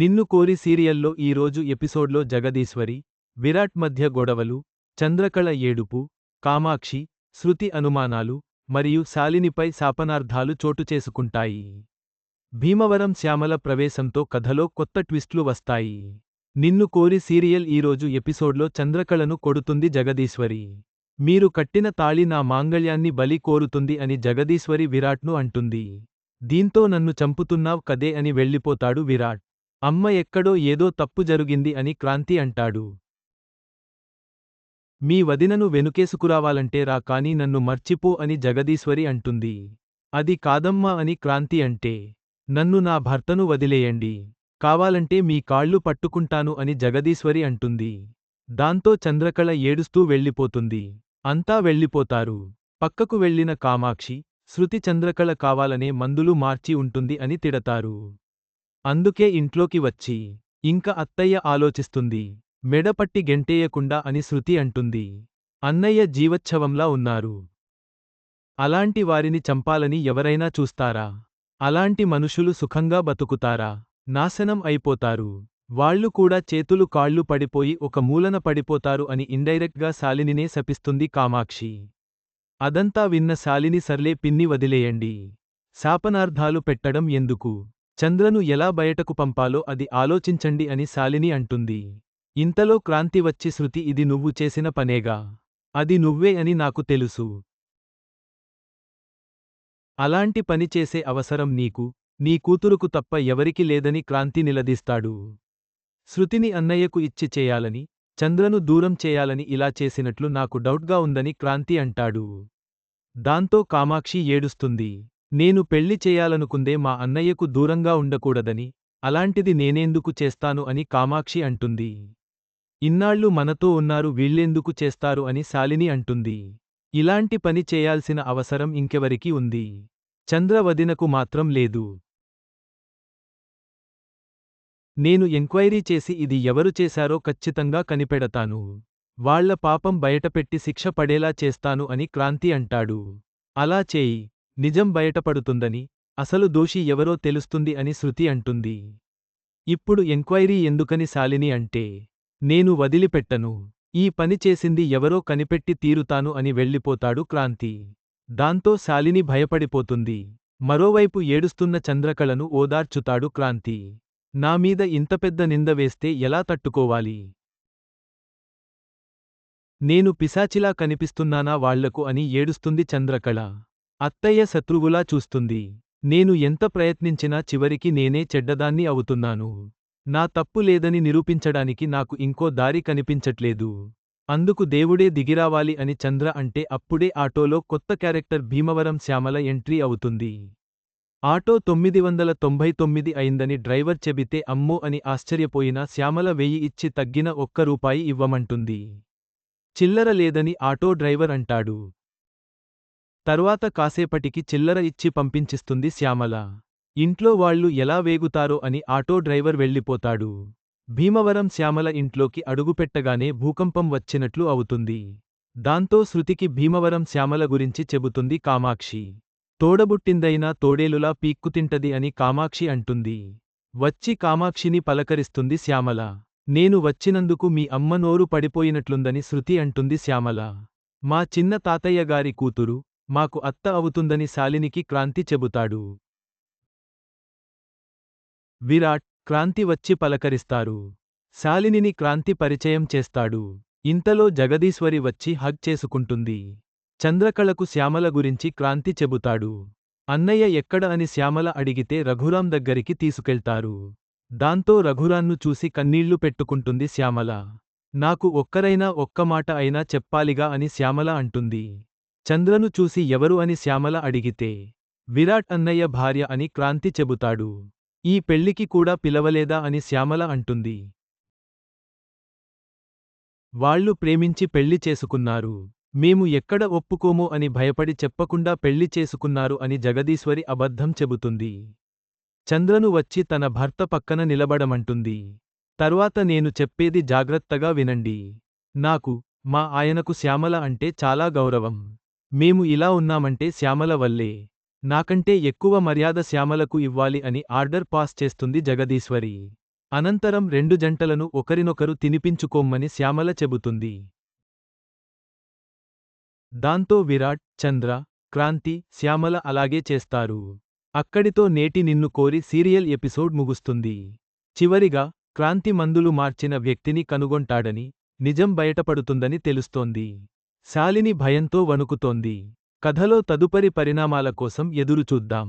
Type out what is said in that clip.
నిన్ను కోరి సీరియల్లో ఈరోజు ఎపిసోడ్లో జగదీశ్వరి విరాట్ మధ్య గొడవలు చంద్రకళ ఏడుపు కామాక్షి శృతి అనుమానాలు మరియు శాలినిపై శాపనార్థాలు చోటు చేసుకుంటాయి. భీమవరం శ్యామల ప్రవేశంతో కథలో కొత్త ట్విస్ట్లు వస్తాయి. నిన్ను కోరి సీరియల్ ఈరోజు ఎపిసోడ్లో చంద్రకళను కొడుతుంది జగదీశ్వరి. మీరు కట్టిన తాళి నా మాంగళ్యాన్ని బలి కోరుతుంది అని జగదీశ్వరి విరాట్ను అంటుంది. దీంతో నన్ను చంపుతున్నావ్ కదే అని వెళ్ళిపోతాడు విరాట్. అమ్మ ఎక్కడో ఏదో తప్పు జరిగింది అని క్రాంతి అంటాడు. మీ వదినను వెనుకేసుకురావాలంటే రా కాని నన్ను మర్చిపో అని జగదీశ్వరి అంటుంది. అది కాదమ్మా అని క్రాంతి అంటే నన్ను నా భర్తను వదిలేయండి. కావాలంటే మీ కాళ్ళు పట్టుకుంటాను అని జగదీశ్వరి అంటుంది. దాంతో చంద్రకళ ఏడుస్తూ వెళ్ళిపోతుంది. అంతా వెళ్ళిపోతారు. పక్కకు వెళ్ళిన కామాక్షి శృతి చంద్రకళ కావాలనే మందులు మార్చి ఉంటుంది అని తిడతారు. అందుకే ఇంట్లోకి వచ్చి ఇంక అత్తయ్య ఆలోచిస్తుంది మెడపట్టి గెంటేయకుండా అని శృతి అంటుంది. అన్నయ్య జీవచ్ఛవంలా ఉన్నారు. అలాంటి వారిని చంపాలని ఎవరైనా చూస్తారా? అలాంటి మనుషులు సుఖంగా బతుకుతారా? నాశనం అయిపోతారు. వాళ్ళు కూడా చేతులు కాళ్ళు పడిపోయి ఒక మూలన పడిపోతారు అని ఇండైరెక్ట్గా శాలినినే శపిస్తుంది కామాక్షి. అదంతా విన్న శాలిని సర్లే పిన్ని వదిలేయండి. శాపనార్థాలు పెట్టడం ఎందుకు? చంద్రను ఎలా బయటకు పంపాలో అది ఆలోచించండి అని శాలిని అంటుంది. ఇంతలో క్రాంతి వచ్చి శృతి ఇది నువ్వు చేసిన పనేగా? అది నువ్వే అని నాకు తెలుసు. అలాంటి పని చేసే అవసరం నీకు. నీ కూతురుకు తప్ప ఎవరికి లేదని క్రాంతి నిలదీస్తాడు. శృతిని అన్నయ్యకు ఇచ్చి చేయాలని చంద్రను దూరం చేయాలని ఇలా చేసినట్లు నాకు డౌట్గా ఉందని క్రాంతి అంటాడు. దాంతో కామాక్షి ఏడుస్తుంది. నేను పెళ్ళి చేయాలనుకుందే మా అన్నయ్యకు దూరంగా ఉండకూడదని అలాంటిది నేనేందుకు చేస్తాను అని కామాక్షి అంటుంది. ఇన్నాళ్ళు మనతో ఉన్నారు వీళ్ళెందుకు చేస్తారు అని శాలిని అంటుంది. ఇలాంటి పని చేయాల్సిన అవసరం ఇంకెవరికి ఉంది. చంద్రవదినకు మాత్రం లేదు. నేను ఎంక్వైరీ చేసి ఇది ఎవరు చేశారో ఖచ్చితంగా కనిపెడతాను. వాళ్ళ పాపం బయటపెట్టి శిక్ష పడేలా చేస్తాను అని క్రాంతి అంటాడు. అలా చేయి. నిజం బయటపడుతుందని అసలు దోషి ఎవరో తెలుస్తుంది అని శృతి అంటుంది. ఇప్పుడు ఎంక్వైరీ ఎందుకని శాలిని అంటే నేను వదిలిపెట్టను ఈ పని చేసింది ఎవరో కనిపెట్టి తీరుతాను అని వెళ్ళిపోతాడు క్రాంతి. దాంతో శాలిని భయపడిపోతుంది. మరోవైపు ఏడుస్తున్న చంద్రకళను ఓదార్చుతాడు క్రాంతి. నామీద ఇంత పెద్ద నింద వేస్తే ఎలా తట్టుకోవాలి? నేను పిశాచిలా కనిపిస్తున్నానా వాళ్ళకు అని ఏడుస్తుంది చంద్రకళ. అత్తయ్య శత్రువులా చూస్తుంది. నేను ఎంత ప్రయత్నించినా చివరికి నేనే చెడ్డదాన్ని అవుతున్నాను. నా తప్పు లేదని నిరూపించడానికి నాకు ఇంకో దారి కనిపించట్లేదు. అందుకు దేవుడే దిగిరావాలి అని చంద్ర అంటే అప్పుడే ఆటోలో కొత్త క్యారెక్టర్ భీమవరం శ్యామల ఎంట్రీ అవుతుంది. ఆటో తొమ్మిది వందల తొంభై తొమ్మిది అయిందని డ్రైవర్ చెబితే అమ్మో అని ఆశ్చర్యపోయిన శ్యామల వెయ్యి ఇచ్చి తగ్గిన ఒక్క రూపాయి ఇవ్వమంటుంది. చిల్లర లేదని ఆటో డ్రైవర్ అంటాడు. తరువాత కాసేపటికి చిల్లర ఇచ్చి పంపించిస్తుంది శ్యామల. ఇంట్లో వాళ్ళు ఎలా వేగుతారో అని ఆటో డ్రైవర్ వెళ్ళిపోతాడు. భీమవరం శ్యామల ఇంట్లోకి అడుగుపెట్టగానే భూకంపం వచ్చినట్లు అవుతుంది. దాంతో శృతికి భీమవరం శ్యామల గురించి చెబుతుంది కామాక్షి. తోడబుట్టిందైనా తోడేలులా పీక్కుతింటది అని కామాక్షి అంటుంది. వచ్చి కామాక్షిని పలకరిస్తుంది శ్యామల. నేను వచ్చినందుకు మీ అమ్మ నోరు పడిపోయినట్లుందని శృతి అంటుంది శ్యామల. మా చిన్న తాతయ్యగారి కూతురు మాకు అత్త అవుతుందని శాలినికి క్రాంతి చెబుతాడు. విరాట్ క్రాంతి వచ్చి పలకరిస్తారు. శాలినిని క్రాంతి పరిచయం చేస్తాడు. ఇంతలో జగదీశ్వరి వచ్చి హగ్ చేసుకుంటుంది. చంద్రకళకు శ్యామల గురించి క్రాంతి చెబుతాడు. అన్నయ్య ఎక్కడ అని శ్యామల అడిగితే రఘురాం దగ్గరికి తీసుకెళ్తారు. దాంతో రఘురాన్ను చూసి కన్నీళ్ళు పెట్టుకుంటుంది శ్యామల. నాకు ఒక్కరైనా ఒక్క మాట అయినా చెప్పాలిగా అని శ్యామల అంటుంది. చంద్రను చూసి ఎవరు అని శ్యామల అడిగితే విరాట్ అన్నయ్య భార్య అని క్రాంతి చెబుతాడు. ఈ పెళ్ళికి కూడా పిలవలేదా అని శ్యామల అంటుంది. వాళ్ళు ప్రేమించి పెళ్ళి చేసుకున్నారు. మేము ఎక్కడ ఒప్పుకోమో అని భయపడి చెప్పకుండా పెళ్ళి చేసుకున్నారు అని జగదీశ్వరి అబద్ధం చెబుతుంది. చంద్రను వచ్చి తన భర్త పక్కన నిలబడమంటుంది. తర్వాత నేను చెప్పేది జాగ్రత్తగా వినండి. నాకు మా ఆయనకు శ్యామల అంటే చాలా గౌరవం. మేము ఇలా ఉన్నామంటే శ్యామల వల్లే నాకంటే ఎక్కువ మర్యాద శ్యామలకు ఇవ్వాలి అని ఆర్డర్ పాస్ చేస్తుంది జగదీశ్వరి అనంతరం రెండు జంటలను ఒకరినొకరు తినిపించుకోమ్మని శ్యామల చెబుతుంది. దాంతో విరాట్, చంద్ర, క్రాంతి, శ్యామల అలాగే చేస్తారు. అక్కడితో నేటి నిన్ను కోరి సీరియల్ ఎపిసోడ్ ముగుస్తుంది. చివరిగా, క్రాంతి మందులు మార్చిన వ్యక్తిని కనుగొంటాడని, నిజం బయటపడుతుందని తెలుస్తోంది. శాలిని భయంతో వణుకుతోంది. కథలో తదుపరి పరిణామాల కోసం ఎదురుచూద్దాం.